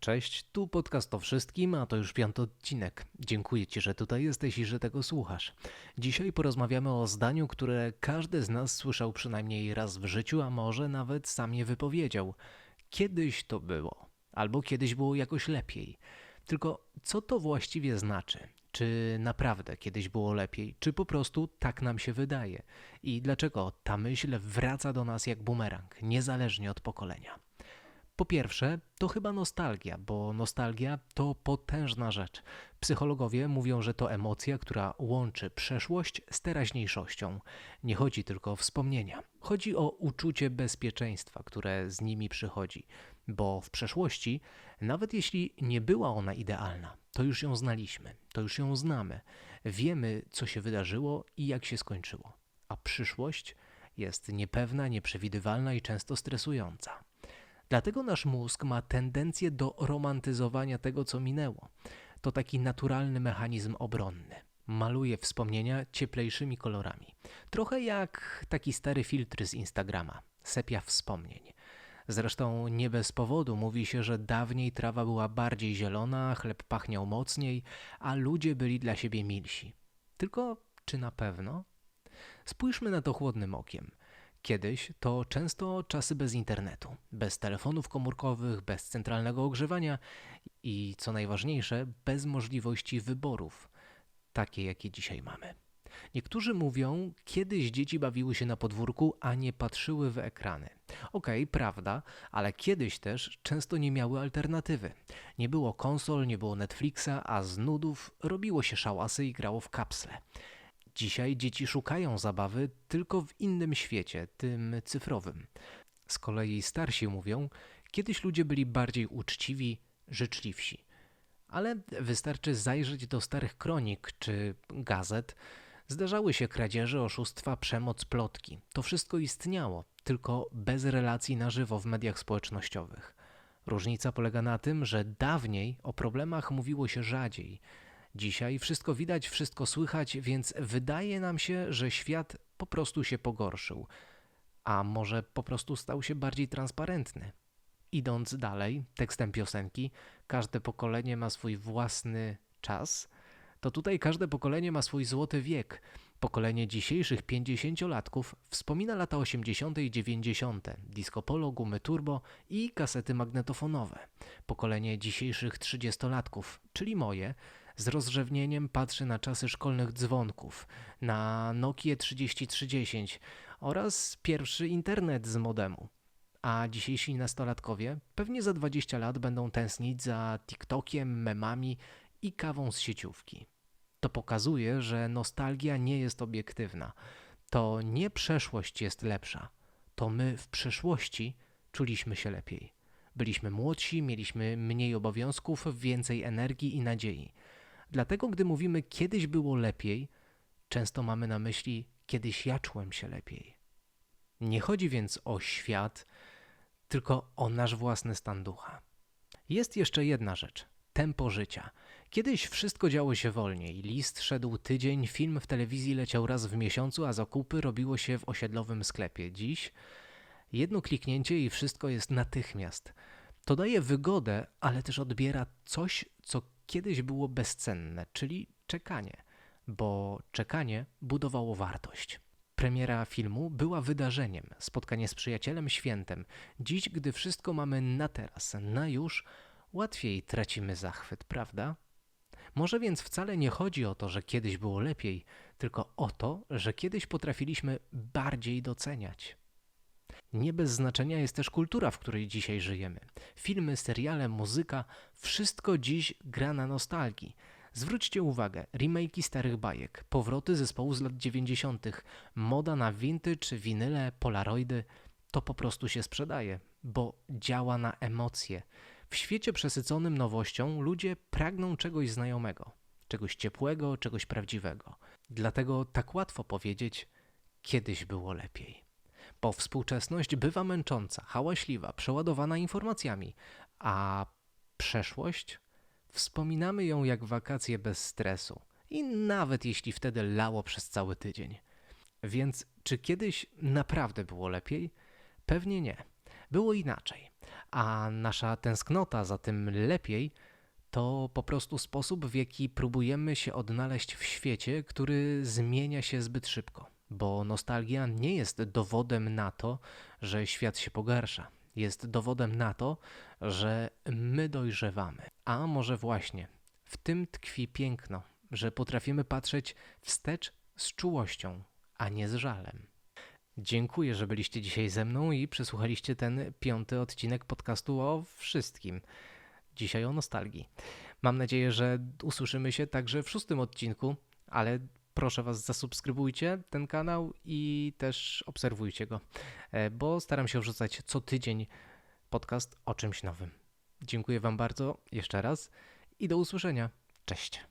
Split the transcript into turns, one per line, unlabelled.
Cześć, tu podcast o wszystkim, a to już piąty odcinek. Dziękuję Ci, że tutaj jesteś i że tego słuchasz. Dzisiaj porozmawiamy o zdaniu, które każdy z nas słyszał przynajmniej raz w życiu, a może nawet sam je wypowiedział. Kiedyś to było, albo kiedyś było jakoś lepiej. Tylko co to właściwie znaczy? Czy naprawdę kiedyś było lepiej, czy po prostu tak nam się wydaje? I dlaczego ta myśl wraca do nas jak bumerang, niezależnie od pokolenia? Po pierwsze, to chyba nostalgia, bo nostalgia to potężna rzecz. Psychologowie mówią, że to emocja, która łączy przeszłość z teraźniejszością. Nie chodzi tylko o wspomnienia. Chodzi o uczucie bezpieczeństwa, które z nimi przychodzi, bo w przeszłości, nawet jeśli nie była ona idealna, to już ją znaliśmy, to już ją znamy. Wiemy, co się wydarzyło i jak się skończyło. A przyszłość jest niepewna, nieprzewidywalna i często stresująca. Dlatego nasz mózg ma tendencję do romantyzowania tego, co minęło. To taki naturalny mechanizm obronny. Maluje wspomnienia cieplejszymi kolorami. Trochę jak taki stary filtr z Instagrama. Sepia wspomnień. Zresztą nie bez powodu mówi się, że dawniej trawa była bardziej zielona, chleb pachniał mocniej, a ludzie byli dla siebie milsi. Tylko czy na pewno? Spójrzmy na to chłodnym okiem. Kiedyś to często czasy bez internetu, bez telefonów komórkowych, bez centralnego ogrzewania i co najważniejsze, bez możliwości wyborów, takie jakie dzisiaj mamy. Niektórzy mówią, kiedyś dzieci bawiły się na podwórku, a nie patrzyły w ekrany. Okej, okay, prawda, ale kiedyś też często nie miały alternatywy. Nie było konsol, nie było Netflixa, a z nudów robiło się szałasy i grało w kapsle. Dzisiaj dzieci szukają zabawy tylko w innym świecie, tym cyfrowym. Z kolei starsi mówią, kiedyś ludzie byli bardziej uczciwi, życzliwsi. Ale wystarczy zajrzeć do starych kronik czy gazet. Zdarzały się kradzieże, oszustwa, przemoc, plotki. To wszystko istniało, tylko bez relacji na żywo w mediach społecznościowych. Różnica polega na tym, że dawniej o problemach mówiło się rzadziej, Dzisiaj wszystko widać, wszystko słychać, więc wydaje nam się, że świat po prostu się pogorszył, a może po prostu stał się bardziej transparentny. Idąc dalej, tekstem piosenki, każde pokolenie ma swój własny czas, to tutaj każde pokolenie ma swój złoty wiek. Pokolenie dzisiejszych pięćdziesięciolatków wspomina lata 80. i 90., disco polo, gumy turbo i kasety magnetofonowe. Pokolenie dzisiejszych trzydziestolatków, czyli moje, z rozrzewnieniem patrzy na czasy szkolnych dzwonków, na Nokia 3310 oraz pierwszy internet z modemu. A dzisiejsi nastolatkowie pewnie za 20 lat będą tęsknić za TikTokiem, memami i kawą z sieciówki. To pokazuje, że nostalgia nie jest obiektywna. To nie przeszłość jest lepsza. To my w przeszłości czuliśmy się lepiej. Byliśmy młodsi, mieliśmy mniej obowiązków, więcej energii i nadziei. Dlatego, gdy mówimy kiedyś było lepiej, często mamy na myśli kiedyś ja czułem się lepiej. Nie chodzi więc o świat, tylko o nasz własny stan ducha. Jest jeszcze jedna rzecz tempo życia. Kiedyś wszystko działo się wolniej. List szedł tydzień, film w telewizji leciał raz w miesiącu, a zakupy robiło się w osiedlowym sklepie. Dziś jedno kliknięcie i wszystko jest natychmiast. To daje wygodę, ale też odbiera coś, co kiedyś było bezcenne, czyli czekanie, bo czekanie budowało wartość. Premiera filmu była wydarzeniem, spotkanie z przyjacielem świętem. Dziś, gdy wszystko mamy na teraz, na już, łatwiej tracimy zachwyt, prawda? Może więc wcale nie chodzi o to, że kiedyś było lepiej, tylko o to, że kiedyś potrafiliśmy bardziej doceniać. Nie bez znaczenia jest też kultura, w której dzisiaj żyjemy. Filmy, seriale, muzyka, wszystko dziś gra na nostalgii. Zwróćcie uwagę, remake'i starych bajek, powroty zespołu z lat 90., moda na vintage, winyle, polaroidy, to po prostu się sprzedaje, bo działa na emocje. W świecie przesyconym nowością ludzie pragną czegoś znajomego, czegoś ciepłego, czegoś prawdziwego. Dlatego tak łatwo powiedzieć, kiedyś było lepiej bo współczesność bywa męcząca, hałaśliwa, przeładowana informacjami, a przeszłość wspominamy ją jak wakacje bez stresu i nawet jeśli wtedy lało przez cały tydzień. Więc czy kiedyś naprawdę było lepiej? Pewnie nie. było inaczej. A nasza tęsknota za tym lepiej to po prostu sposób, w jaki próbujemy się odnaleźć w świecie, który zmienia się zbyt szybko. Bo nostalgia nie jest dowodem na to, że świat się pogarsza. Jest dowodem na to, że my dojrzewamy. A może właśnie w tym tkwi piękno, że potrafimy patrzeć wstecz z czułością, a nie z żalem. Dziękuję, że byliście dzisiaj ze mną i przesłuchaliście ten piąty odcinek podcastu o wszystkim. Dzisiaj o nostalgii. Mam nadzieję, że usłyszymy się także w szóstym odcinku, ale proszę Was, zasubskrybujcie ten kanał i też obserwujcie go, e, bo staram się wrzucać co tydzień podcast o czymś nowym. Dziękuję Wam bardzo jeszcze raz i do usłyszenia. Cześć.